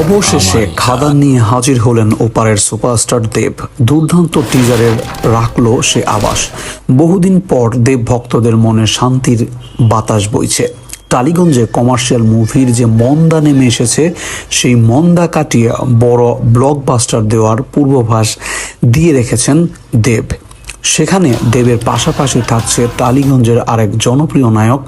অবশেষে খাদান নিয়ে হাজির হলেন ওপারের সুপারস্টার দেব। দুর্দান্ত টিজারের রাখল সে আবাস। বহুদিন পর দেব ভক্তদের মনে শান্তির বাতাস বইছে। টালিগঞ্জে কমার্শিয়াল মুভির যে মন্দা নেমে এসেছে সেই মন্দা কাটিয়ে বড় ব্লকবাস্টার দেওয়ার পূর্বাভাস দিয়ে রেখেছেন দেব। সেখানে দেবের পাশাপাশি থাকছে টালিগঞ্জের আরেক জনপ্রিয় নায়ক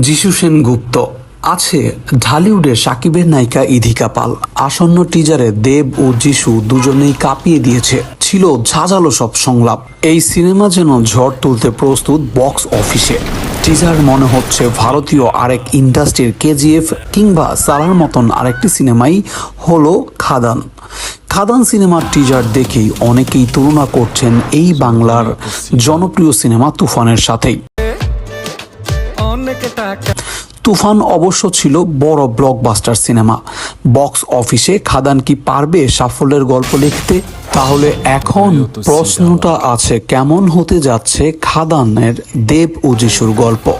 যিশু সেন গুপ্ত আছে ঢালিউডের সাকিবের নায়িকা ইধিকা পাল। আসন্ন টিজারে দেব ও যিশু দুজনেই কাঁপিয়ে দিয়েছে। ছিল ঝাঁঝালো সব সংলাপ। এই সিনেমা যেন ঝড় তুলতে প্রস্তুত বক্স অফিসে। টিজার মনে হচ্ছে ভারতীয় আরেক ইন্ডাস্ট্রির কেজিএফ কিংবা সালার মতন আরেকটি সিনেমাই হলো খাদান। খাদান সিনেমার টিজার দেখেই অনেকেই তুলনা করছেন এই বাংলার জনপ্রিয় সিনেমা তুফানের সাথেই। তুফান অবশ্য ছিল বড় ব্লকবাস্টার সিনেমা বক্স অফিসে খাদান কি পারবে সাফল্যের গল্প লিখতে? তাহলে এখন প্রশ্নটা আছে কেমন হতে যাচ্ছে খাদানের দেব ও যিশুর গল্প?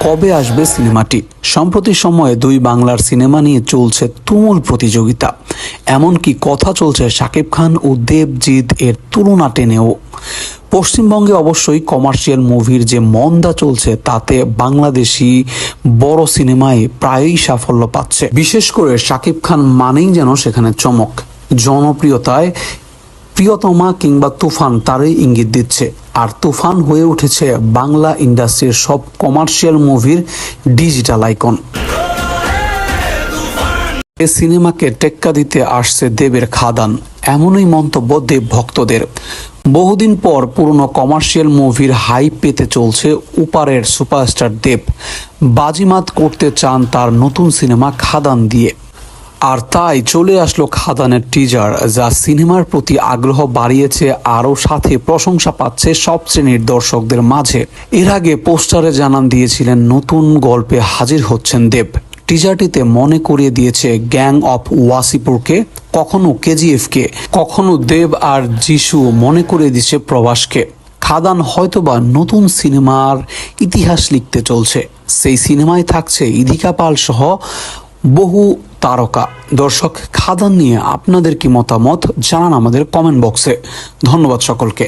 কবে আসবে সিনেমাটি? সম্প্রতি সময়ে দুই বাংলার সিনেমা নিয়ে চলছে তুমুল প্রতিযোগিতা। এমনকি কথা চলছে শাকিব খান ও দেবজিৎ এর তুলনা টেনেও। পশ্চিমবঙ্গে অবশ্যই কমার্শিয়াল মুভির যে মন্দা চলছে, তাতে বাংলাদেশি বড় সিনেমায় প্রায়ই সাফল্য পাচ্ছে। বিশেষ করে শাকিব খান মানেই যেন সেখানে চমক। জনপ্রিয়তায় প্রিয়তমা কিংবা তুফান তারই ইঙ্গিত দিচ্ছে। আর তুফান হয়ে উঠেছে বাংলা ইন্ডাস্ট্রির সব কমার্শিয়াল মুভির ডিজিটাল আইকন এ সিনেমাকে টেক্কা দিতে আসছে দেবের খাদান। এমনই মন্তব্য দেব ভক্তদের। বহুদিন পর পুরনো কমার্শিয়াল মুভির হাইপ পেতে চলছে উপারের সুপারস্টার দেব। বাজিমাত করতে চান তার নতুন সিনেমা খাদান দিয়ে। আর তাই চলে আসলো খাদানের টিজার যা সিনেমার প্রতি আগ্রহ বাড়িয়েছে আরও সাথে প্রশংসা পাচ্ছে সব শ্রেণির দর্শকদের মাঝে। এর আগে পোস্টারে জানান দিয়েছিলেন, নতুন গল্পে হাজির হচ্ছেন দেব। টিজারটিতে মনে করিয়ে দিয়েছে গ্যাং অফ ওয়াসিপুরকে কখনো কেজিএফকে, কখনো দেব আর যিশু মনে করে দিচ্ছে প্রবাসকে খাদান হয়তোবা নতুন সিনেমার ইতিহাস লিখতে চলছে। সেই সিনেমায় থাকছে ইধিকা পাল সহ বহু তারকা। দর্শক, খাদান নিয়ে আপনাদের কি মতামত জানান আমাদের কমেন্ট বক্সে। ধন্যবাদ সকলকে।